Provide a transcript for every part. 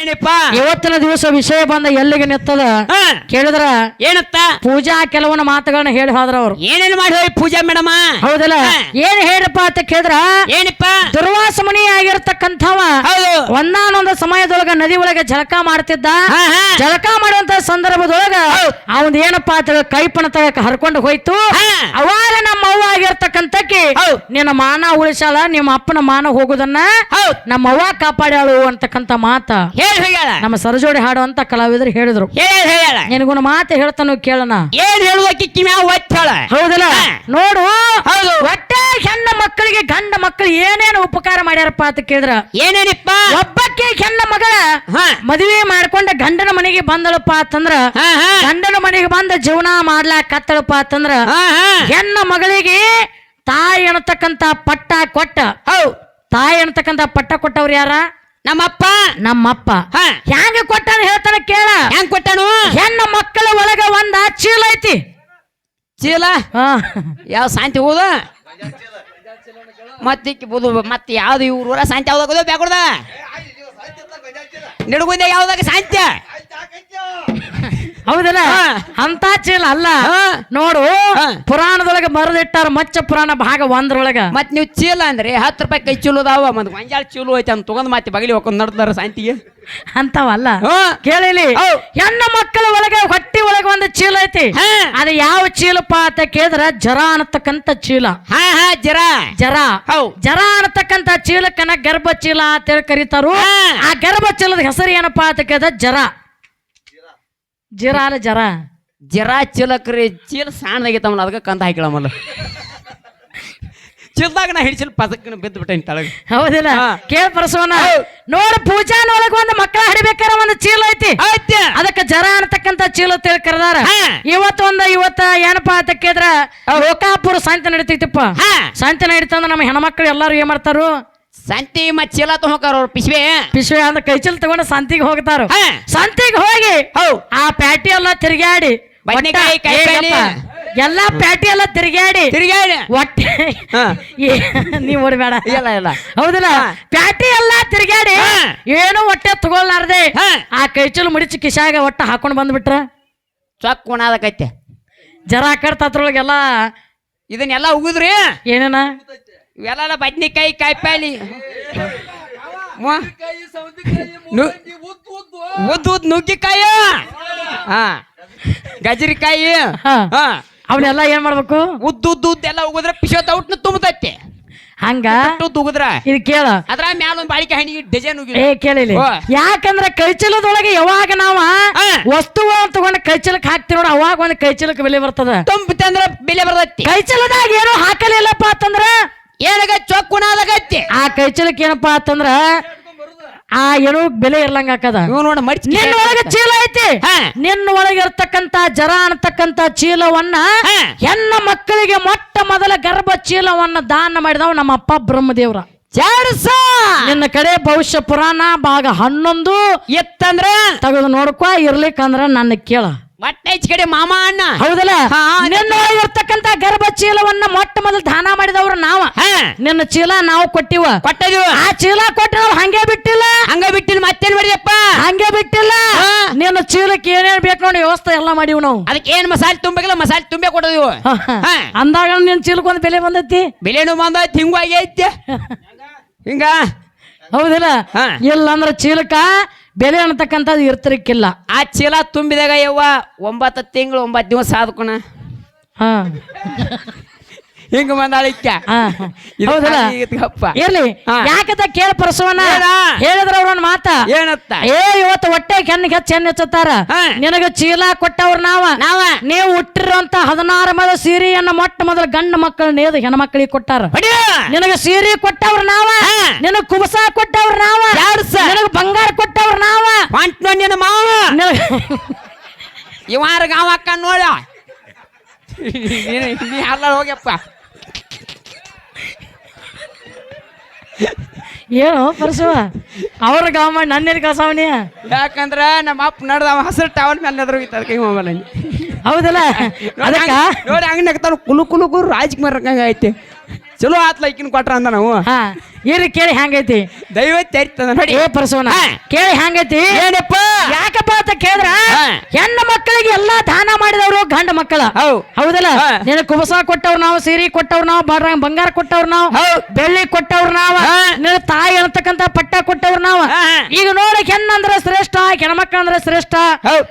ಏನಪ್ಪ? ಇವತ್ತಿನ ದಿವಸ ವಿಷಯ ಬಂದ ಎಲ್ಲಿಗೆ ನಿತ್ತದ? ಕೇಳಿದ್ರ? ಏನತ್ತ? ಪೂಜಾ ಕೆಲವೊಂದು ಮಾತುಗಳನ್ನ ಹೇಳಿ ಹೋದ್ರ ಅವ್ರು ಏನೇನು ಮಾಡಿ ಹೋಗಿ ಪೂಜಾ ಮೇಡಮ್? ಹೌದಲ್ಲ. ಏನ್ ಹೇಳ್ರಪ್ಪ ಅಂತ ಕೇಳಿದ್ರ? ಏನಪ್ಪ? ದುರ್ವಾಸ ಮುನಿ ಆಗಿರ್ತಕ್ಕಂಥವ ಒಂದಾನೊಂದು ಸಮಯದೊಳಗ ನದಿ ಒಳಗೆ ಜಳಕ ಮಾಡ್ತಿದ್ದ. ಜಳಕ ಮಾಡುವಂತ ಸಂದರ್ಭದೊಳಗ. ಅವನ್ ಏನಪ್ಪಾ ಅಂತ ಹೇಳಿ ಕೈಪಣ ತಗಕ ಹರ್ಕೊಂಡು ಹೋಯ್ತು. ಅವಾಗ ನಮ್ಮ ಅವ್ವ ಆಗಿರ್ತಕ್ಕಂಥಕ್ಕೆ. ನಿನ್ನ ಮಾನ ಉಳಿಸಲ್ಲ ನಿಮ್ಮ ಅಪ್ಪನ ಮಾನ ಹೋಗುದನ್ನ ನಮ್ಮ ಅವ್ವ ಕಾಪಾಡ್ಯಾಳು ಅಂತಕ್ಕಂಥ ಮಾತ. ಹೇಳಿ ನಮ್ಮ ಸರಜೋಡಿ ಹಾಡುವಂತ ಕಲಾವಿದರು ಹೇಳಿದ್ರು. ಹೇಳಿ ಹೇಳ್ಯಾಳ ನಿನಗೊಂದು ಮಾತು ಹೇಳ್ತಾನು ಕೇಳಣ. ಏನ್ ಹೇಳುವಕ್ಕೆ ಕಿಮ್ಯಾವ ಒತ್ತಾಳ ಹೌದಲ್ಲ? ನೋಡು ಹೌದು. ಒಟ್ಟೆ ಹೆಣ್ಣು ಮಕ್ಕಳಿಗೆ ಗಂಡ ಮಕ್ಕಳು ಏನೇನು ಉಪಕಾರ ಮಾಡ್ಯಾರಪ್ಪ ಅಂತ ಕೇಳಿದ್ರ. ಏನೇನಿಪ್ಪ? ಒಬ್ಬಕ್ಕೆ ಹೆಣ್ಣ ಮಗಳ ಹಾ. ಮದುವೆ ಮಾಡ್ಕೊಂಡ ಗಂಡನ ಮನೆಗೆ ಬಂದಳಪ್ಪ ಅಂತಂದ್ರ ಗಂಡನ ಮನೆಗೆ ಬಂದ ಜೀವನ ಮಾಡ್ಲಾಕತ್ತಳಪ್ಪ ಅಂತಂದ್ರ ಹೆಣ್ಣ ಮಗಳಿಗೆ ತಾಯಿ ಅನ್ನತಕ್ಕಂತ ಪಟ್ಟ ಕೊಟ್ಟ. ಹೌ. ತಾಯಿ ಅನ್ನತಕ್ಕಂತ ಪಟ್ಟ ಕೊಟ್ಟವ್ರು ಯಾರ? ನಮ್ಮಪ್ಪ. ನಮ್ಮಪ್ಪ. ಹ್ಯಾಂಗ ಕೊಟ್ಟಾನ ಹೇಳ್ತಾನ ಕೇಳ. ಹೆಂಗ್ ಕೊಟ್ಟನು? ಹೆಣ್ಣ ಮಕ್ಕಳ ಒಳಗ ಒಂದ ಚೀಲ ಐತಿ. ಚೀಲ? ಹಾ. ಯಾವ ಶಾಂತಿ ಹೋದ? ಮತ್ತಿಕ್ಕಿ ಬುದು ಮತ್ತೆ ಯಾವ್ದು ಇವ್ರ ಊರ ಶಾಂತಿ ಯಾವ್ದಾಗ ಬ್ಯಾಗುಡ್ದ ನಿಡುಗುಂದ ಯಾವ್ದಾಗ ಶಾಂತಿ? ಹೌದಲ್ಲ? ಅಂತ ಚೀಲ ಅಲ್ಲ. ನೋಡು ಪುರಾಣದೊಳಗೆ ಬರೆದಿಟ್ಟಾರ ಮಚ್ಚ ಪುರಾಣ ಭಾಗ ಒಂದ್ರೊಳಗ. ಮತ್ ನೀವು ಚೀಲ ಅಂದ್ರೆ ಹತ್ತು ರೂಪಾಯಿ ಕೈ ಚೀಲ ಅದಾವ ಮತ್ತೆ ಒಂಜಾಳ ಚೀಲ ಐತೆ ಅಂತ ತಗೊಂಡ್ ಮತ್ತೆ ಬಗಲಿ ಹೋಗ್ ನಡ್ದಾರ ಶಾಂತಿಗೆ. ಅಂತವಲ್ಲ. ಕೇಳಿಲಿ? ಹೆಣ್ಣು ಮಕ್ಕಳ ಒಳಗೆ ಹೊಟ್ಟಿ ಒಳಗೆ ಒಂದು ಚೀಲ ಐತಿ. ಹಾ. ಅದು ಯಾವ ಚೀಲಪ್ಪ ಅಂತ ಕೇಳಿದ್ರ ಜರ ಅನ್ನತಕ್ಕಂತ ಚೀಲ. ಹಾ ಹಾ ಜರ. ಜರ. ಹೌದ್. ಜರ ಅನ್ನತಕ್ಕಂತ ಚೀಲಕ್ಕನ ಗರ್ಭ ಚೀಲ ಅಂತೇಳಿ ಕರೀತಾರು. ಹಾ. ಆ ಗರ್ಭ ಚೀಲದ ಹೆಸರು ಏನಪ್ಪಾ ಅಂತ ಕೇಳಿದ ಜರ. ಜರ ಅಲ್ಲ ಜರ ಜರ ಚೀಲಕ್ರಿ ಚೀಲ ಸಣ್ಣದಾಗೈತಮ್ಮನ ಅದಕ್ಕೆ ಕಂದ ಹಾಕಿಳಮಲ್ಲ ಚೀಲದಾಗ ನಾ ಹಿಡಿಸಿಲ್ ಪದಕ್ಕ ಬಿದ್ದು ಬಿಟ್ಟೇನಿ ತಳಗ. ಹೌದಿಲ್ಲ? ಹಾ. ಕೇಳ ಪರಸವನ ನೋಡಿ ಪೂಜಾ ಪೂಜಾನೊಳಗ ಒಂದು ಮಕ್ಕಳ ಹಿಡಿಬೇಕಾರ ಒಂದು ಚೀಲ ಐತಿ. ಐತಿ. ಅದಕ್ಕೆ ಜರ ಅನ್ನತಕ್ಕಂತ ಚೀಲ ತಿಳಿ ಕರೆದಾರ. ಹಾ. ಇವತ್ತು ಒಂದ ಇವತ್ತ ಏನಪ್ಪಾ ಅಂತ ಕೇಳಿದ್ರ ಲೋಕಾಪುರ ಸಂತೆ ನಡೀತೈತಿಪ್ಪ. ಹಾ. ಶಾಂತಿ ನಡೀತಂದ್ರ ನಮ್ಮ ಹೆಣ್ಮಕ್ಳು ಎಲ್ಲಾರು ಏನ್ ಮಾಡ್ತಾರು? ಸಂತಿ ಮತ್ ಚೀಲ ತಗೋಕಾರ ಅವ್ರ ಪಿಶ್ವೆ. ಪಿಶ್ವೆ ಅಂದ್ರೆ ಕೈಚಲ್ ತಗೊಂಡು ಸಂತಿಗೆ ಹೋಗ್ತಾರ. ಹಾ. ಸಂತಿಗೆ ಹೋಗಿ ಹೌ ಆ ಪ್ಯಾಟಿ ಎಲ್ಲ ತಿರುಗಾಡಿ ಬದ್ನೆಕಾಯಿ, ಕಾಯಿಪಲ್ಲೆ. ಯಪ್ಪ, ಎಲ್ಲಾ ಪ್ಯಾಟಿ ಎಲ್ಲ ತಿರುಗಾಡಿ ತಿರ್ಗಾಡಿ ಒಟ್ಟೆ ಹಾ. ನೀವ್ ಓಡ್ಬೇಡ ಇಲ್ಲ ಇಲ್ಲ. ಹೌದಲ್ಲ? ಪ್ಯಾಟಿ ಎಲ್ಲ ತಿರುಗಾಡಿ ಹಾ. ಏನು ಹೊಟ್ಟೆ ತಗೊಳ್ಳಾರ್ದೆ ಆ ಆ ಕೈಚಲ್ ಮುಡಿಚಿ ಕಿಶಾಗ ಒಟ್ಟ ಹಾಕೊಂಡ್ ಬಂದ್ಬಿಟ್ರ? ಚೊಕ್ ಉಣಾದಕೈತೆ. ಜರ ಕಡ್ತತ್ರೊಳಗೆಲ್ಲ ಇದನ್ನೆಲ್ಲ ಉಗಿದ್ರಿ. ಏನೇನ? ಇವೆಲ್ಲ ಬದ್ನಿಕಾಯಿ ಕಾಯಿಪಾಲಿ ಉದ್ದ ಉದ್ದ ನುಗ್ಗಿಕಾಯಿ. ಹಾ. ಗಜರಿಕಾಯಿ ಹಾ. ಹಾ. ಅವನ್ನೆಲ್ಲ ಏನ್ ಮಾಡ್ಬೇಕು? ಉದ್ದ ಉದ್ದ ಉದ್ದ ಎಲ್ಲ ಉಗಿದ್ರೆ ಪಿಶೋ ಔಟ್ನ ತುಂಬತೈತೆ. ಹಂಗ? ಉಗಿದ್ರ. ಇದು ಕೇಳ. ಅದ್ರ ಮ್ಯಾಲ ಒಂದ್ ಬಾಳಿಕೆ ಹಣ್ಣಿಗೆ ಡಿಸೈನ್ ಉಗಿ ಏ ಕೇಳಿಲಿ ಯಾಕಂದ್ರೆ ಕೈಚಲದೊಳಗೆ ಯಾವಾಗ ನಾವ ವಸ್ತು ತಗೊಂಡ ತಗೊಂಡು ಕೈಚಲಕ್ ಹಾಕ್ತಿವಿ ನೋಡ ಅವಾಗ ಒಂದ್ ಕೈಚಲಕ್ಕೆ ಬೆಲೆ ಬರ್ತದ. ತುಂಬಿತೆ ಅಂದ್ರ ಬೆಲೆ ಬರ್ತೈತಿ. ಕೈಚಲದಾಗ ಏನೋ ಹಾಕಲಿಲ್ಲಪ್ಪ ಅಂತಂದ್ರ ಏನಾಗ ಚೊಕ್ಕುಣ ಆಗತ್ತೆ? ಆ ಕೈಚಲಕ್ ಏನಪ್ಪಾ ಅಂತಂದ್ರ ಆ ಏನೋ ಬೆಲೆ ಇರ್ಲಂಗ ಹಾಕದ ಇವ್ ನೋಡ ಮಡಿ ನಿನ್ನ ಒಳಗೆ ಚೀಲ ಐತಿ. ಹಾ. ನಿನ್ನ ಒಳಗೆ ಇರ್ತಕ್ಕಂತ ಜರ ಅನ್ನತಕ್ಕಂತ ಚೀಲವನ್ನ ಹಾ. ಹೆಣ್ಣ ಮಕ್ಕಳಿಗೆ ಮೊಟ್ಟ ಮೊದಲ ಗರ್ಭ ಚೀಲವನ್ನ ದಾನ ಮಾಡಿದವ ನಮ್ಮ ಅಪ್ಪ ಬ್ರಹ್ಮದೇವ್ರ. ನಿನ್ನ ಕಡೆ ಭವಿಷ್ಯ ಪುರಾಣ ಭಾಗ ಹನ್ನೊಂದು ಎತ್ತಂದ್ರ? ತಗದು ನೋಡ್ಕೊ ಇರ್ಲಿಕ್ಕಂದ್ರ ನನ್ನ ಕೇಳ. ಹೊಟ್ಟೆ ಹೆಚ್ಚ ಕಡೆ ಮಾಮ ಅಣ್ಣ. ಹೌದಲ್ಲ? ಹಾ, ನಿನ್ನ ಇರ್ತಕ್ಕಂತ ಗರ್ಭ ಚೀಲವನ್ನ ಮೊಟ್ಟ ಮೊದಲು ದಾನ ಮಾಡಿದವ್ರು ನಾವ. ನಿನ್ನ ಚೀಲ ನಾವು ಕೊಟ್ಟಿವ. ಕೊಟ್ಟಿದೀವಿ. ಆ ಚೀಲ ಕೊಟ್ಟ ನಾವು ಹಂಗೆ ಬಿಟ್ಟಿಲ್ಲ. ಹಂಗ ಬಿಟ್ಟಿಲ್ಲ ಮತ್ತೇನ್ ಮಾಡಿದಪ್ಪ ಹಂಗೆ ಬಿಟ್ಟಿಲ್ಲ. ನಿನ್ನ ಚೀಲಕ್ಕೆ ಏನೇನ್ ಬೇಕು ನೋಡಿ ವ್ಯವಸ್ಥೆ ಎಲ್ಲ ಮಾಡಿವ್ ನಾವು. ಅದಕ್ಕೆ ಏನ್ ಮಸಾಲೆ ತುಂಬಬೇಕಲ್ಲ ಮಸಾಲೆ ತುಂಬೆ ಕೊಡೋದು ಹಾ. ಅಂದಾಗ ನಿನ್ನ ಚೀಲಕ್ಕೊಂದು ಬೆಲೆ ಬಂದೈತಿ? ಬೆಲೆನೂ ಬಂದೈತಿ ಹಿಂಗೂ ಆಗೈತೆ. ಹಿಂಗ? ಹೌದಿಲ್ಲ. ಇಲ್ಲ ಅಂದ್ರೆ ಚೀಲಕ್ಕ ಬೆಲೆ ಅನ್ನತಕ್ಕಂಥದ್ದು ಇರ್ತಿರಕ್ಕಿಲ್ಲ. ಆ ಚೀಲ ತುಂಬಿದಾಗ ಯವ್ವ ಒಂಬತ್ತು ತಿಂಗಳು ಒಂಬತ್ತು ದಿವಸ ಆದ್ಕೊಣ. ಹಾ. ಹಿಂಗ ಬಂದಾಳಿಕ್ಕ ಇರ್ಲಿ. ಯಾಕಂತ ಕೇಳ ಪರಸವನ? ಹೇಳಿದ್ರ ಅವ್ರೊಂದ್ ಮಾತ ಏನತ್ತ ಏ ಇವತ್ತು ಹೊಟ್ಟೆ ಕೆನ್ನಿಗೆ ಹೆಚ್ಚು ಹೆಣ್ಣು ಹೆಚ್ಚುತ್ತಾರ. ನಿನಗ ಚೀಲ ಕೊಟ್ಟವ್ರ ನಾವ ನಾವ ನೀವು ಹುಟ್ಟಿರುವಂತ ಹದಿನಾರು ಮದ ಸೀರೆಯನ್ನ ಮೊಟ್ಟ ಮೊದಲ ಗಂಡ ಮಕ್ಕಳು ನೇದು ಹೆಣ್ಮಕ್ಳಿಗೆ ಕೊಟ್ಟಾರ ನಿನಗ ಸೀರೆ ಕೊಟ್ಟವ್ರ ನಾವ ನಿನಗೆ ಕುಬಸ ಕೊಟ್ಟವ್ರ ನಾವ? ನಿನಗ ಬಂಗಾರ ಕೊಟ್ಟವ್ರ ನಾವ ನಿನ್ನ ಮಾವ ಇವಾರ ಗಾವಕ್ಕ ನೋಡ ನೀ ಹೋಗ್ಯಪ್ಪ ಏನು ಪರಸುವ ಅವ್ರ ಮಾಡಿ ನನ್ನ ಕಸಾವಣಿ ಯಾಕಂದ್ರ ನಮ್ಮ ಅಪ್ಪ ನಡ್ದ ಹಸಿರು ಟಾವಲ್ ಮೇಲೆ ನೆದ್ರೋಗಿತ್ತು ಅದಕ್ಕೆ ಮೊಬೈಲ್ ಹೌದಲ್ಲ? ಅದಕ್ಕ? ನೋಡಿ ಹಂಗ ನಗ್ತಾನ ಕುಲು ಕುಲು ಕುರು ರಾಜ್ಕುಮಾರ್ ಐತೆ ಐತಿ. ಚಲೋ ಆತ್ಲ ಇಕ್ಕಿನ ಕೊಟ್ರ ಅಂದ ನಾವು. ಹಾ. ಇರ್ರಿ ಕೇಳಿ ಹ್ಯಾಂಗೈತಿ ದೈವ ಚರಿತದ ನೋಡಿ ಏ ಪರಸೋನ. ಕೇಳಿ ಹ್ಯಾಂಗೈತಿ ಏನಪ್ಪ ಯಾಕಪ್ಪ ಅಂತ ಕೇಳಿದ್ರ. ಹೆಣ್ಣು ಮಕ್ಕಳಿಗೆ ಎಲ್ಲಾ ದಾನ ಮಾಡಿದವರು ಗಂಡ ಮಕ್ಕಳ ಹೌದಲ್ಲ. ನಿನ್ನ ಕುಬಸ ಕೊಟ್ಟವ್ರು ನಾವು ಸೀರೆ ಕೊಟ್ಟವ್ರು ನಾವು ಬಂಗಾರ ಕೊಟ್ಟವ್ರು ನಾವು. ಬೆಳ್ಳಿ ಕೊಟ್ಟವ್ರು ನಾವು. ನಿನ್ನ ತಾಯಿ ಅನ್ನತಕ್ಕಂತ ಪಟ್ಟ ಕೊಟ್ಟವ್ರು ನಾವು. ಈಗ ನೋಡಿ ಹೆಣ್ಣಂದ್ರೆ ಶ್ರೇಷ್ಠ ಹೆಣ್ಮಕ್ಳ ಅಂದ್ರೆ ಶ್ರೇಷ್ಠ.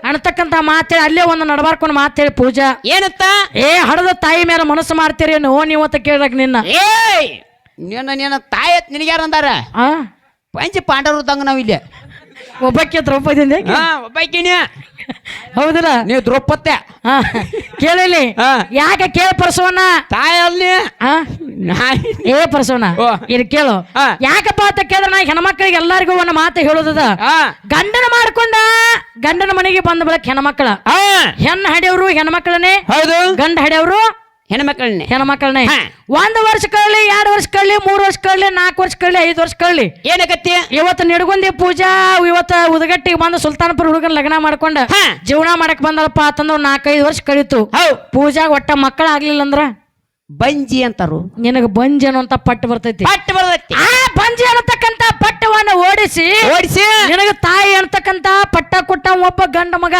ಅನ್ನತಕ್ಕಂತ ಮಾತೇಳಿ ಅಲ್ಲೇ ಒಂದು ನಡಬಾರ್ಕೊಂಡು ಮಾತೇಳಿ ಪೂಜಾ ಏನತ್ತ ಏ ಹಡದ ತಾಯಿ ಮೇಲೆ ಮನಸ್ಸು ಮಾಡ್ತೀರಿ ನೋ ನೀವು ಅಂತ ಕೇಳಕ್ ನಿನ್ನ ಏಯ್ ನಿನ್ನ ನೀನು ತಾಯಿ ನಿನಗೆ ಯಾರು ಅಂದಾರ? ಆ? ಪಂಚ ಪಾಂಡವರು ತಂಗ ನಾವು ಇಲ್ಲಿ ಒಬ್ಬಕ್ಕೆ ದ್ರೌಪದಿಂದ ಹಾ ಒಬ್ಬಾಕಿನಿ ಹೌದಲ್ಲ? ನೀವು ದ್ರೌಪತ್ತೆ ಹಾ ಕೇಳಿಲಿ ಹಾ. ಯಾಕೆ ಕೇಳ ಪರಸವನ್ನ? ತಾಯಿ ಅಲ್ಲಿ. ಆ ನಾಯಿ. ಏ ಪರಸವಣ್ಣ ಓ. ಇದು ಕೇಳು. ಯಾಕಪ್ಪ ಅಂತ ಕೇಳಿದ್ರೆ ನಾ ಹೆಣ್ಮಕ್ಳಿಗೆ ಎಲ್ಲರಿಗೂ ಒಂದು ಮಾತು ಹೇಳೋದದ? ಹಾ. ಗಂಡನ ಮಾಡ್ಕೊಂಡ ಗಂಡನ ಮನೆಗೆ ಬಂದ ಬಳಕ ಹೆಣ್ಮಕ್ಳ. ಹಾ. ಹೆಣ್ಣು ಹಡೆಯವರು ಹೆಣ್ಮಕ್ಳನೇ ಹೌದು. ಗಂಡ ಹಡೆಯವರು ಹೆಣ್ಮಕ್ಳನ್ನೇ. ಹೆಣ್ಮಕ್ಳನ್ನೇ. ಒಂದ್ ವರ್ಷ ಕಳ್ಳಿ ಎರಡ್ ವರ್ಷ ಕಳ್ಳಿ ಮೂರ್ ವರ್ಷ ಕಳ್ಳಿ ನಾಲ್ಕು ವರ್ಷ ಕಳ್ಳಿ ಐದ್ ವರ್ಷ ಕಳ್ಳಿ. ಏನಕತ್ತಿ ಇವತ್ತು ನಿಡ್ಗುಂದಿ ಪೂಜಾ ಇವತ್ತ ಉದಗಟ್ಟಿಗೆ ಬಂದು ಸುಲ್ತಾನಪುರ ಹುಡುಗನ ಲಗ್ನ ಮಾಡ್ಕೊಂಡ ಜೀವನ ಮಾಡಕ್ ಬಂದಳಪ್ಪ ಅಂತಂದ್ರ ನಾಲ್ಕೈದು ವರ್ಷ ಕಳೀತು. ಪೂಜಾಗ ಒಟ್ಟ ಮಕ್ಕಳ ಆಗ್ಲಿಲ್ಲ ಅಂದ್ರ ಬಂಜಿ ಅಂತಾರು. ನಿನಗ ಬಂಜಿ ಅನ್ನುವಂತ ಪಟ್ಟು ಬರ್ತೈತಿ. ಪಟ್ಟು ಬರ್ತೈತಿ. ಆ ಬಂಜಿ ಅನ್ನತಕ್ಕಂತ ಪಟ್ಟವನ್ನ ಓಡಿಸಿ ಓಡಿಸಿ. ನಿನಗ ತಾಯಿ ಅನ್ನತಕ್ಕಂತ ಪಟ್ಟ ಕೊಟ್ಟ ಒಬ್ಬ ಗಂಡ ಮಗ.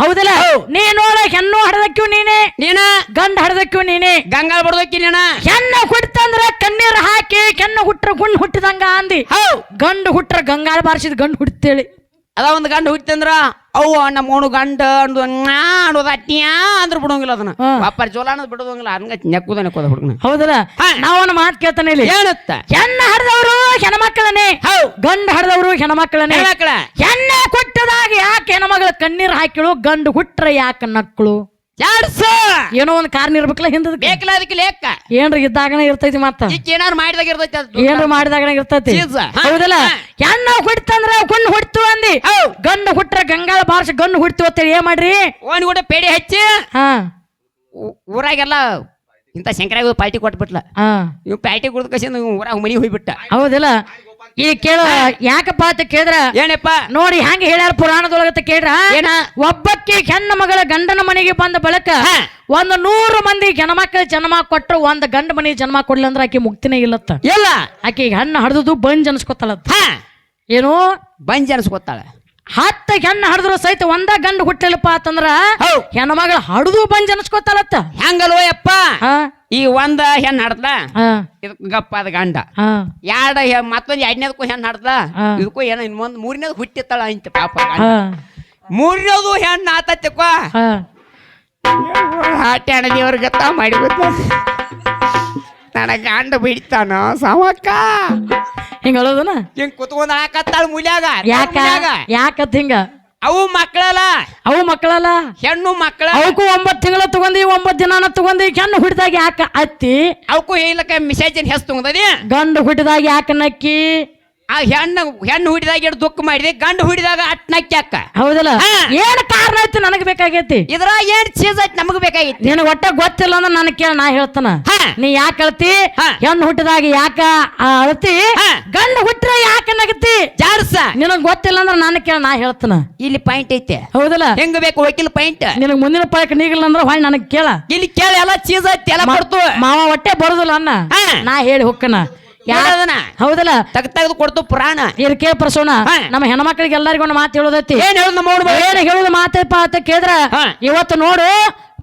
ಹೌದಲ್ಲ? ನೀ ನೋಡ ಹೆಣ್ಣು ಹಡದಕ್ಕಿವ್ ನೀನೆ. ನೀನ. ಗಂಡ ಹಡದಕ್ಕಿವ್ ನೀನೆ. ಗಂಗಾಳ ಬಡದಕ್ಕಿ ನೀನ. ಹೆಣ್ಣು ಹುಟ್ಟಂದ್ರ ಕಣ್ಣೀರ್ ಹಾಕಿ ಕೆಣ್ಣು ಹುಟ್ಟರ ಗುಂಡ್ ಹುಟ್ಟಿದಂಗ ಅಂದಿ. ಹೌ. ಗಂಡು ಹುಟ್ಟರ ಗಂಗಾಳ ಬಾರಿಸಿದ ಗಂಡು ಹುಟ್ಟೇಳಿ ಅದ ಒಂದು ಗಂಡ ಹುಟ್ಟಿತಂದ್ರ ಅವ್ವ ನಮ್ಮ ಓಣು ಗಂಡ ಅಂದು ಅನ್ನೋದು ಅಟ್ಟ್ಯಾ ಅಂದ್ರ ಬಿಡೋಂಗಿಲ್ಲ ಅದನ್ನ. ಹಾ. ಜೋಲ ಅನ್ನೋದು ಬಿಡೋದಂಗಿಲ್ಲ ಹಂಗ ನೆಕ್ಕುದ ನೆಕ್ಕುದ ಹುಡುಗನ. ಹೌದಲ್ಲ? ನಾವು ಮಾತ್ ಮಾತು ಕೇಳ್ತಾನೆ ಇಲ್ಲಿ. ಏನತ್ತ ಹೆಣ್ಣು ಹಡದವರು ಮಕ್ಕಳನ್ನೇ ಹೌ ಗಂಡ ಹರಿದವರು ಹೆಣ್ಣ ಹೆಣ್ಮಕ್ಳ. ಹೆಣ್ಣ ಕೊಟ್ಟದಾಗ ಯಾಕೆ ಹೆಣ್ಮಗಳ ಕಣ್ಣೀರ್ ಹಾಕಿಳು ಗಂಡು ಹುಟ್ರ ಯಾಕೆ ನಕ್ಕಳು ಜಾಡ್ಸ ಏನೋ ಒಂದು ಕಾರಣ ಇರ್ಬೇಕಲ್ಲ ಹಿಂದದ ಬೇಕಲ್ಲ ಅದಕ್ಕೆ ಲೇಕ ಏನ್ರ ಇದ್ದಾಗನೇ ಇರ್ತೈತಿ ಮತ್ತ? ಈಗ ಏನಾರು ಮಾಡಿದಾಗ ಇರ್ತೈತಿ ಅದು ಏನ್ರ ಮಾಡಿದಾಗನೇ ಇರ್ತೈತಿ? ಚೀಸ. ಹಾ. ಹೌದಲ್ಲ. ಹೆಣ್ಣು ಹುಡ್ತಂದ್ರ ಗುಂಡು ಹುಡ್ತು ಅಂದಿ. ಗಣ್ಣು ಗಂಡು ಹುಟ್ರ ಗಂಗಾಳ ಬಾರ್ಸ ಗಣ್ಣು ಹುಡ್ತು ಅಂತೇಳಿ ಏನ್ ಮಾಡ್ರಿ? ಓನ್ ಕೂಡ ಪೇಡಿ ಹಚ್ಚಿ. ಹಾ. ಊ- ಊರಾಗೆಲ್ಲ ಇಂಥ ಶಂಕರಾಗ ಪಾರ್ಟಿ ಕೊಟ್ಬಿಟ್ಲ. ಹಾ. ಇವ್ ಪ್ಯಾಟಿ ಕುಡ್ದ ಕಸಿಂದ ಊರಾಗ ಮನಿ ಹೋಗ್ಬಿಟ್ಟ. ಹೌದಿಲ್ಲ? ಈಗ ಕೇಳ ಯಾಕಪ್ಪ ಅಂತ ಕೇಳಿದ್ರ? ಏನಪ್ಪ? ನೋಡಿ ಹೆಂಗ ಹೇಳ್ಯಾರ ಪುರಾಣದೊಳಗತ್ತ ಕೇಳ್ರ ಏನ? ಒಬ್ಬಕ್ಕೆ ಹೆಣ್ಣು ಮಗಳ ಗಂಡನ ಮನೆಗೆ ಬಂದ ಬಳಕ. ಒಂದು ನೂರು ಮಂದಿ ಜನಮಕ್ಕಳ ಜನ್ಮ ಕೊಟ್ರು ಒಂದ್ ಗಂಡ ಮನೆಗೆ ಜನ್ಮ ಕೊಡ್ಲಿ ಅಂದ್ರೆ ಆಕಿ ಮುಕ್ತಿನೇ ಇಲ್ಲತ್ತ. ಇಲ್ಲ. ಆಕಿ ಹಣ್ಣು ಹಡ್ದು ಬಂಜ್ ಅನ್ಸ್ಕೊತಾಳತ್ತ. ಹಾ. ಏನು? ಬಂಜ್ ಅನ್ಸ್ಕೊತಾಳ. ಹತ್ತ ಹೆಣ್ಣು ಹಡದ್ರು ಸಹಿತ ಒಂದ ಗಂಡ ಹುಟ್ಟಿಲ್ಲಪ್ಪ ಅಂತಂದ್ರ ಹೆಣ್ಣು ಮಗಳು ಹಡದು ಬಂದ್ ಅನ್ಸ್ಕೊತಾಳತ್ತ. ಹೆಂಗಲ್ವ ಯಪ್ಪ ಈ ಒಂದ ಹೆಣ್ಣು ಹಡ್ದ ಇದಕ್ ಗಪ್ಪ ಅದ ಗಂಡ. ಎರಡ ಮತ್ತೊಂದು ಮತ್ತೊಂದ್ ಎರಡನೇದಕ್ಕೂ ಹೆಣ್ ಹಡ್ದ. ಇದಕ್ಕೂ ಏನೋ ಇನ್ನೊಂದ್ ಮೂರನೇದು ಹುಟ್ಟಿತ್ತಾಳ ಅಂತ ಪಾಪ ಮೂರನೇದು ಹೆಣ್ಣು ಆತತ್ತಿಕ್ಕ ಹಾಟೆ ಗತ್ತ ಮಾಡಿ ನನಗೆ ಗಂಡ ಬಿಡ್ತಾನ ಸಾವಕ್ಕ. ಹಿಂಗ ಅಳೋದನ ಹಿಂಗ್ ಕುತ್ಕೊಂಡ್ ಹಾಕತ್ತಾಳ ಮುಲ್ಯಾಗ ಯಾಕ? ಮುಲ್ಯಾಗ. ಯಾಕತ್ ಹಿಂಗ? ಅವು ಮಕ್ಕಳಲ್ಲ ಅವು ಮಕ್ಕಳಲ್ಲ ಹೆಣ್ಣು ಮಕ್ಕಳ ಅವಕ್ಕೂ ಒಂಬತ್ತು ತಿಂಗಳ ತಗೊಂಡಿ ಒಂಬತ್ತು ದಿನಾನ ತಗೊಂಡಿ ಹೆಣ್ಣು ಹುಟ್ಟಿದಾಗ ಯಾಕ ಅತ್ತಿ? ಅವಕ್ಕೂ ಹೇಳಕ ಮಿಸೇಜ್ ಹೆಸ್ ತಗೊಂಡದಿ? ಗಂಡು ಹುಟ್ಟಿದಾಗ ಯಾಕ ನಕ್ಕಿ? ಆ ಹೆಣ್ಣು ಹೆಣ್ಣು ಹುಡಿದಾಗ ಎರಡು ದುಃಖ ಮಾಡಿದೆ ಗಂಡು ಹುಡಿದಾಗ ಅಟ್ ಅಕ್ಕ ಹೌದಲ್ಲ. ಏನ್ ಕಾರಣ ಐತಿ ನನಗ್ ಬೇಕಾಗೈತಿ? ಇದ್ರಾಗ ಏನ್ ಚೀಸ್ ಐತಿ ನಮಗ್ ಬೇಕಾಗಿತ್ತು ನೀನು ಒಟ್ಟ ಗೊತ್ತಿಲ್ಲ ಅಂದ್ರೆ ನನ್ ಕೇಳ ನಾ ಹೇಳ್ತಾನ. ನೀ ಯಾಕೆ ಅಳ್ತಿ. ಹೆಣ್ಣು ಹುಟ್ಟಿದಾಗ ಯಾಕ ಆ ಅಳ್ತಿ. ಗಂಡು ಹುಟ್ಟ್ರ ಯಾಕೆ ನಗತಿ ಜಾಡ್ಸ ನಿನಗ್ ಗೊತ್ತಿಲ್ಲ ಅಂದ್ರೆ ನಾನು ಕೇಳ ನಾ ಹೇಳ್ತಾನ. ಇಲ್ಲಿ ಪಾಯಿಂಟ್ ಐತೆ. ಹೌದಲ್ಲ? ಹೆಂಗ್ ಬೇಕು ಹೋಗಿಲ್ಲ ಪಾಯಿಂಟ್ ನಿನಗ್ ಮುಂದಿನ ಪಳಕ್ ನೀಗಿಲ್ಲ ಅಂದ್ರೆ ಹೊಳ್ ನನಗ್ ಕೇಳ. ಇಲ್ಲಿ ಕೇಳ ಎಲ್ಲ ಚೀಸ್ ಐತಿ ಎಲ್ಲ ಬರ್ತು ಮಾವ ಹೊಟ್ಟೆ ಬರುದಿಲ್ಲ ಅನ್ನ. ನಾ ಹೇಳಿ ಹೊಕ್ಕನ. ಯಾ- ಹೇಳದನ ಹೌದಲ್ಲ? ತಗ್ ತೆಗೆದು ಕೊಡ್ತು ಪುರಾಣ ಇರ್ಕೆ ಪ್ರಸೋಣ. ನಮ್ಮ ಹೆಣ್ಮಕ್ಳಿಗೆ ಎಲ್ಲರಿಗೂ ಒಂದು ಮಾತು ಹೇಳೋದೈತಿ. ಏನ್ ಹೇಳುದು ನಮ್ಮ ಅವ್ನು ಏನ್ ಹೇಳುದು ಮಾತಪ್ಪ ಅಂತ ಕೇಳಿದ್ರ? ಇವತ್ತು ನೋಡು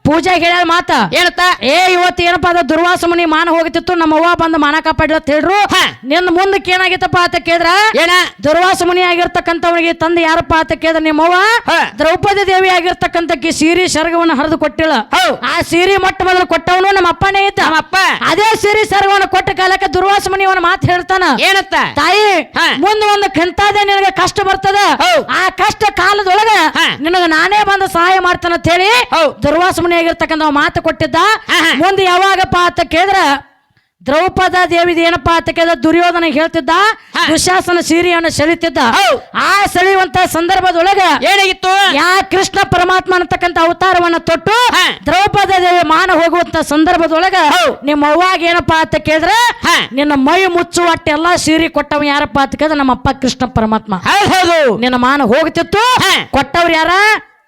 ಪೂಜಾ ಹೇಳ ಮಾತ ಏನತ್ತ ಏ ಇವತ್ತು ಏನಪ್ಪಾ ಅದ ದುರ್ವಾಸ ಮುನಿ ಮಾನ ಹೋಗಿತ್ತು ನಮ್ಮ ಅವ್ವ ಬಂದು ಮಾನ ಕಾಪಾಡಿಲ್ಲ ಅಂತ ಹೇಳ್ರು. ನಿನ್ನ ಮುಂದಕ್ಕೆ ಏನಾಗಿತ್ತಪ್ಪ ಅಂತ ಕೇಳಿದ್ರ? ಏನ? ದುರ್ವಾಸ ಮುನಿ ಆಗಿರ್ತಕ್ಕಂಥವನಿಗೆ ತಂದೆ ಯಾರಪ್ಪ ಅಂತ ಕೇಳಿದ್ರ ನಿಮ್ಮವ್ವ ಹಾ. ದ್ರೌಪದಿ ದೇವಿ ಆಗಿರ್ತಕ್ಕಂಥಕ್ಕೆ ಸೀರಿ ಸರ್ಗವನ್ನು ಹರಿದು ಕೊಟ್ಟಿಲ್ಲ. ಆ ಸೀರೆ ಮೊಟ್ಟ ಮೊದಲು ಕೊಟ್ಟವನು ನಮ್ಮ ಅಪ್ಪನೇ ಇದ್ದ. ನಮ್ಮಪ್ಪ ಅದೇ ಸೀರಿ ಸರ್ಗವನ್ನು ಕೊಟ್ಟ ಕಾಲಕ್ಕೆ ದುರ್ವಾಸ ಮುನಿ ಅವನ ಮಾತು ಹೇಳ್ತಾನ. ಏನತ್ತ ತಾಯಿ. ಮುಂದೆ ಒಂದು ಕಂತಾದೆ ನಿನಗೆ ಕಷ್ಟ ಬರ್ತದ. ಆ ಕಷ್ಟ ಕಾಲದೊಳಗ ಹಾ. ನಿನಗ ನಾನೇ ಬಂದು ಮಾಡ್ತಾನ ಅಂತ ಹೇಳಿ. ದುರ್ವಾಸ ಮನೆಯಾಗಿರ್ತಕ್ಕಂಥ ಮಾತು ಕೊಟ್ಟಿದ್ದ. ಮುಂದೆ ಯಾವಾಗಪ್ಪ ಅಂತ ಕೇಳಿದ್ರ ದ್ರೌಪದ ದೇವಿದ ಏನಪ್ಪಾ ಅಂತ ಕೇಳಿದ ದುರ್ಯೋಧನ ಹೇಳ್ತಿದ್ದ. ದುಶಾಸನ ಸೀರೆಯನ್ನು ಸೆಳಿತಿದ್ದ ಆ ಸೆಳೆಯುವಂತ ಸಂದರ್ಭದೊಳಗ ಏನಾಗಿತ್ತು ಯಾ ಕೃಷ್ಣ ಪರಮಾತ್ಮ ಅಂತಕ್ಕಂತ ಅವತಾರವನ್ನ ತೊಟ್ಟು. ದ್ರೌಪದ ದೇವಿ ಮಾನ ಹೋಗುವಂತ ಸಂದರ್ಭದೊಳಗ. ನಿಮ್ಮ ಅವ್ವಾಗ ಏನಪ್ಪಾ ಅಂತ ಕೇಳಿದ್ರೆ. ನಿನ್ನ ಮೈ ಮುಚ್ಚುವ ಎಲ್ಲಾ ಸೀರೆ ಕೊಟ್ಟವ ಯಾರಪ್ಪ ಅಂತ ಕೇಳಿದ್ರೆ ನಮ್ಮಪ್ಪ ಕೃಷ್ಣ ಪರಮಾತ್ಮ ಹೌದು ನಿನ್ನ ಮಾನ ಹೋಗ್ತಿತ್ತು. ಕೊಟ್ಟವ್ರು ಯಾರ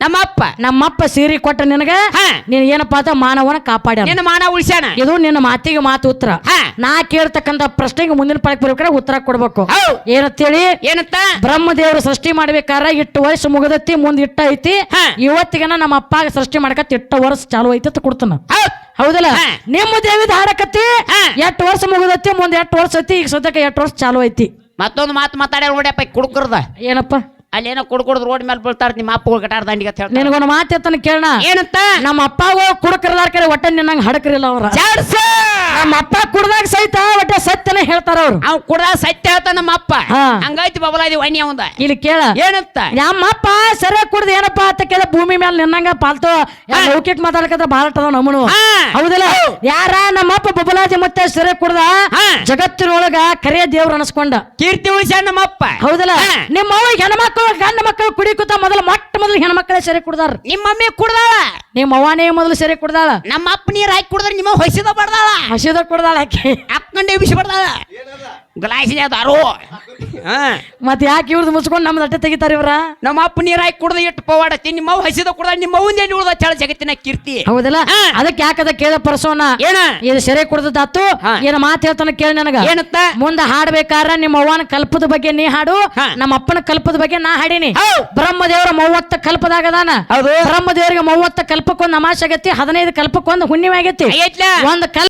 ನಮ್ಮಪ್ಪ. ನಮ್ಮಪ್ಪ ಸೀರೆ ಕೊಟ್ಟ ನಿನಗ? ಹಾ. ನೀನ್ ಏನಪ್ಪಾ ಅಂತ ಮಾನವನ ಕಾಪಾಡ್ಯಾನ. ನಿನ್ನ ಮಾನ ಉಳಿಸ್ಯಾನ. ಇದು ನಿನ್ನ ಮಾತಿಗೆ ಮಾತು ಉತ್ತರ. ಹಾ. ನಾ ಕೇಳ್ತಕ್ಕಂತ ಪ್ರಶ್ನೆಗೆ ಮುಂದಿನ ಪಳಕ್ ಬರ್ಬೇಕಾದ್ರೆ ಉತ್ತರ ಕೊಡ್ಬೇಕು. ಹೌದ್. ಏನಂತೇಳಿ? ಏನಂತ? ಬ್ರಹ್ಮದೇವರು ಸೃಷ್ಟಿ ಮಾಡ್ಬೇಕಾರ ಇಟ್ಟು ವರ್ಷ ಮುಗದತ್ತಿ ಮುಂದ್ ಇಟ್ಟ ಐತಿ. ಹಾ. ಇವತ್ತಿಗನ ನಮ್ಮ ಅಪ್ಪಾಗ ಸೃಷ್ಟಿ ಮಾಡಕತ್ತ ಇಟ್ಟ ವರ್ಷ ಚಾಲು ಐತಿ ಅಂತ ಕೊಡ್ತಾನ. ಹೌದ್. ಹೌದಲ್ಲ? ಹಾ. ನಿಮ್ಮ ದೇವಿದ ಹಾಡಕತ್ತಿ ಹಾ. ಎಷ್ಟ್ ವರ್ಷ ಮುಗದತ್ತಿ ಮುಂದ್ ಎಷ್ಟ್ ವರ್ಷ ಐತಿ ಈಗ ಸದ್ಯಕ್ಕೆ ಎಟ್ ವರ್ಷ ಚಾಲು ಐತಿ. ಮತ್ತೊಂದು ಮಾತು ಮಾತಾಡ್ಯಾರ ನೋಡ್ಯಪ್ಪ ಕುಡ್ಕರ್ದ. ಏನಪ್ಪ? ಅಲ್ಲೇನೋ ಕುಡ್ಕೊಡ್ದು ರೋಡ್ ಮೇಲೆ ಬೀಳ್ತಾರ ನಿಮ್ಮ ಅಪ್ಪಗಳು ಗಟಾರ ದಂಡಿಗೆ ಅಂತ ಹೇಳ್ತಾರೆ. ನಿನಗೊಂದು ಮಾತು ಎತ್ತನ ಕೇಳಣ ಏನಂತ? ನಮ್ಮ ಅಪ್ಪಾಗ ಕುಡಕರದಾರ ಕರೆ ಒಟ್ಟ ನಿನ್ನಂಗ ಹಡಕರಿಲ್ಲ ಅವ್ರ. ಜಾಡ್ಸ! ನಮ್ಮ ಅಪ್ಪ ಕುಡ್ದಾಗ ಸಹಿತ ಒಟ್ಟ ಸತ್ಯನ ಹೇಳ್ತಾರ ಅವ್ರು. ಅವ್ ಕುಡ್ದಾಗ ಸತ್ಯ ಹೇಳ್ತ ನಮ್ಮ ಅಪ್ಪ. ಹಂಗಾಯ್ತು ಬಬಲಾದಿ ವೈನಿ ಅವಂದ. ಇಲ್ಲಿ ಕೇಳ. ಏನಂತ? ನಮ್ಮಪ್ಪ ಸರಿ ಕುಡ್ದ ಏನಪ್ಪ ಅಂತ ಕೇಳ ಭೂಮಿ ಮೇಲೆ ನಿನ್ನಂಗ ಪಾಲ್ತು. ಲೌಕಿಕ ಮಾತಾಡಕತ್ರ ಬಹಳ ಅದಾವ ನಮ್ಮನು. ಹೌದಿಲ್ಲ? ಯಾರ ನಮ್ಮಪ್ಪ ಬಬಲಾದಿ ಮತ್ತೆ ಸರಿ ಕುಡ್ದ. ಜಗತ್ತಿನೊಳಗ ಕರೆ ದೇವ್ರು ಅನಸ್ಕೊಂಡ. ಕೀರ್ತಿ ಉಳಿಸ ನಮ್ಮಪ್ಪ. ಹೌದಲ್ಲ? ನಿಮ್ಮ ಅವ್ವ ಹೆಣ್ಮಕ್ಳು ಗಂಡ ಮಕ್ಕಳು ಕುಡಿಕುತ್ತ ಮೊದಲು ಮೊಟ್ಟ ಮೊದಲು ಹೆಣ್ಮಕ್ಳೇ ಸರಿ ಕುಡ್ದಾರ. ನಿಮ್ಮ ಮಮ್ಮಿ ಕುಡ್ದಾಳ. ನಿಮ್ಮ ಅವ್ವನೇ ಮೊದಲು ಸರಿ ಕುಡ್ದಾಳ. ನಮ್ಮ ಅಪ್ಪ ನೀರ್ ಹಾಕಿ ಕುಡಿದ್ರೆ ನಿಮ್ಮ ಹೊಸಿದ ಬಡ್ದಾಳ. ಹಸಿದ ಕುಡ್ದಾಳ ಆಕೆ. ಅಕ್ಕಂಡೆ ಬಿಸಿ ಬಡ್ದಾಳ. ಗ್ಲಾಸಿನ ದಾರು. ಹಾ. ಮತ್ತೆ ಯಾಕೆ ಇವ್ರದ್ದು ಮುಚ್ಕೊಂಡು ನಮ್ದು ಅಟ್ಟೆ ತೆಗಿತಾರ ಇವ್ರ? ನಮ್ಮ ಅಪ್ಪ ನೀರ್ ಹಾಕಿ ಕುಡ್ದ ಇಟ್ಟು ಪವಾಡತಿ ನಿಮ್ಮ ಅವ್ವ ಹಸಿದ ಕುಡ್ದ ನಿಮ್ಮ ಅವ್ವಂದ ಎಲ್ಲಿ ಉಳ್ದ ಚಳ ಜಗತ್ತಿನ ಕೀರ್ತಿ. ಹೌದಲ್ಲ? ಹಾ. ಅದಕ್ಕೆ ಯಾಕದ ಕೇಳ ಪರಸೋನ? ಏನ? ಇದು ಸೆರೆ ಕುಡ್ದದಾತು ಹಾ. ಏನ ಮಾತು ಹೇಳ್ತಾನ ಕೇಳಿ ನನಗ. ಏನತ್ತ? ಮುಂದ ಹಾಡ್ಬೇಕಾರ ನಿಮ್ಮ ಅವ್ವನ ಕಲ್ಪದ ಬಗ್ಗೆ ನೀ ಹಾಡು ಹಾ. ನಮ್ಮ ಅಪ್ಪನ ಕಲ್ಪದ ಬಗ್ಗೆ ನಾ ಹಾಡಿನಿ. ಬ್ರಹ್ಮದೇವರ ಮೂವತ್ತ ಕಲ್ಪದಾಗದಾನ. ಹೌದು. ಬ್ರಹ್ಮದೇವರಿಗೆ ಮೂವತ್ತ ಕಲ್ಪಕ್ಕೊಂದು ಅಮಾಶ ಆಗೈತಿ ಹದಿನೈದು ಕಲ್ಪಕ್ಕೊಂದು ಹುಣ್ಣಿಮೆ ಆಗೈತಿ? ಒಂದು ಕಲ್ಪ